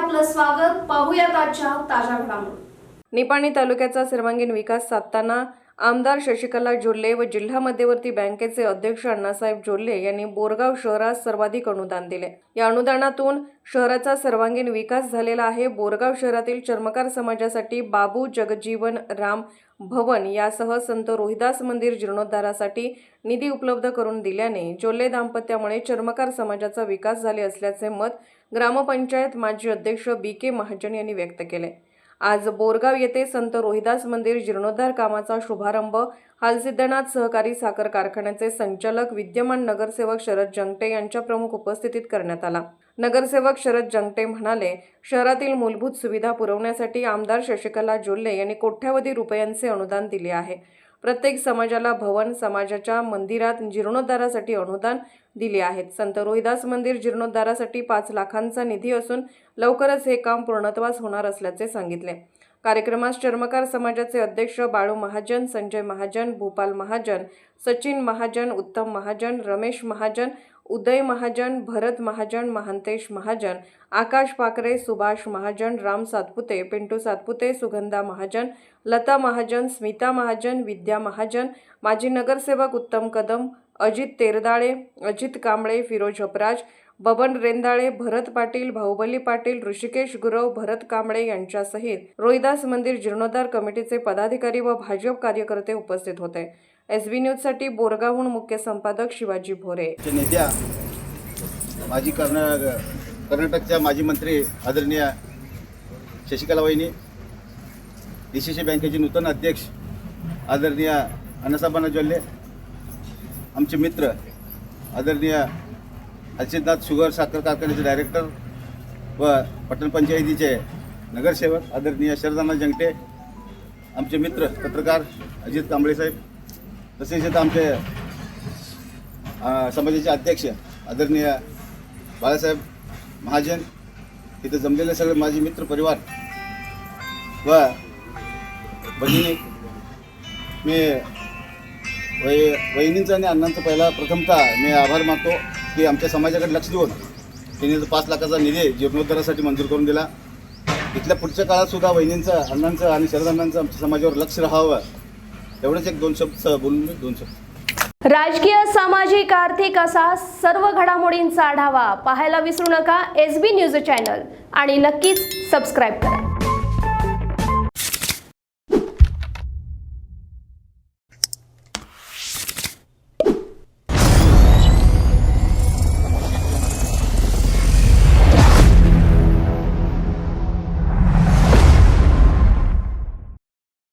स्वागत. पाहूयात आजच्या ताज्या घडामोडी. निपाणी तालुक्याचा सर्वांगीण विकास साधताना आमदार शशिकला जोल्ले व जिल्हा मध्यवर्ती बँकेचे अध्यक्ष अण्णासाहेब जोल्ले यांनी बोरगाव शहरास सर्वाधिक अनुदान दिले. या अनुदानातून शहराचा सर्वांगीण विकास झालेला आहे. बोरगाव शहरातील चर्मकार समाजासाठी बाबू जगजीवन राम भवन यासह संत रोहिदास मंदिर जीर्णोद्धारासाठी निधी उपलब्ध करून दिल्याने जोल्ले दाम्पत्यामुळे चर्मकार समाजाचा विकास झाले असल्याचे मत ग्रामपंचायत माजी अध्यक्ष बी के महाजन यांनी व्यक्त केले. आज बोरगाव येथे संत रोहिदास मंदिर जीर्णोद्धार कामाचा शुभारंभ. हालसिद्धनाथ सहकारी साखर कारखान्याचे संचालक विद्यमान नगरसेवक शरद जंगटे यांच्या प्रमुख उपस्थितीत करण्यात आला. नगरसेवक शरद जंगटे म्हणाले शहरातील मूलभूत सुविधा पुरवण्यासाठी आमदार शशिकला जोल्ले यांनी कोट्यावधी रुपयांचे अनुदान दिले आहे. प्रत्येक समाजाला भवन समाजाच्या मंदिरात जीर्णोद्धारासाठी अनुदान दिले आहेत. संत रोहिदास मंदिर जीर्णोद्धारासाठी पाच लाखांचा निधी असून लवकरच हे काम पूर्णत्वास होणार असल्याचे सांगितले. कार्यक्रमास चर्मकार समाजाचे अध्यक्ष बाळू महाजन संजय महाजन भूपाल महाजन सचिन महाजन उत्तम महाजन रमेश महाजन उदय महाजन भरत महाजन महांतेश महाजन आकाश पाकरे सुभाष महाजन राम सातपुते पिंटू सातपुते सुगंधा महाजन लता महाजन स्मिता महाजन विद्या महाजन माजी नगरसेवक उत्तम कदम अजित तेरदाळे अजित कांबळे फिरोज अपराज बबन रेंदाळे भरत पाटील बाहुबली पाटील ऋषिकेश गुरव भरत कांबळे यांच्यासहित रोहिदास मंदिर जीर्णोद्धार कमिटीचे पदाधिकारी व भाजप कार्यकर्ते उपस्थित होते. एस बी न्यूजसाठी बोरगावहून मुख्य संपादक शिवाजी भोरे. नेत्या माजी कर्ना कर्नाटकच्या माजी मंत्री आदरणीय शशिकला वहिनी डी सी सी बँकेचे नूतन अध्यक्ष आदरणीय अण्णासाहेबांना ज्वल्ले आमचे मित्र आदरणीय अजितनाथ शुगर साखर कारखान्याचे डायरेक्टर व पटण पंचायतीचे नगरसेवक आदरणीय शरदाना जंगटे आमचे मित्र पत्रकार अजित कांबळेसाहेब तसेच इथं आमचे समाजाचे अध्यक्ष आदरणीय बाळासाहेब महाजन इथं जमलेले सगळे माझे मित्र परिवार व बहिणी. मी वै वहिनींचा आणि अण्णांचा पहिला प्रथमतः मी आभार मानतो की आमच्या समाजाकडे लक्ष देऊन त्यांनी जो पाच लाखाचा निधी जीर्णोद्धारासाठी मंजूर करून दिला. इथल्या पुढच्या काळात सुद्धा वहिनींचं अण्णांचं आणि शरद अण्णांचं आमच्या समाजावर लक्ष राहावं. एवढंच एक दोन शब्द बोलून मी दोन शब्द. राजकीय सामाजिक आर्थिक असा सर्व घडामोडींचा आढावा पाहायला विसरू नका एस बी न्यूज चॅनल आणि नक्कीच सबस्क्राईब करा.